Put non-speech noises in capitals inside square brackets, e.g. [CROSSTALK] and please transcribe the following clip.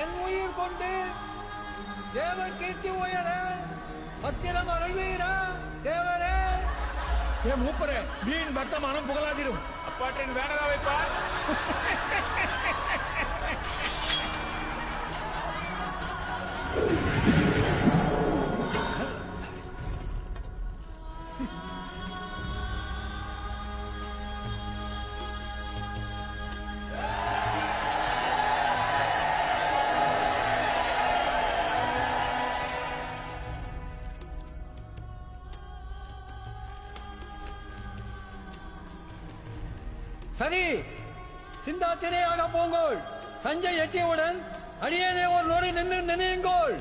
என் உயிர் கொண்டு தேவ கீர்த்தி உயர பத்திரம் அருள்வீரா தேவரே. என் மூப்பரே வீண் வர்த்தமானம் புகழாதிரும். அப்பாட்டின் வேணதாவை பார். [LAUGHS] சரி. சிந்தா சிந்தாத்திரையாக போங்கோள். தஞ்சை எட்டியவுடன் அடியேனே ஒரு நொடி நின்று நினையுங்கள்.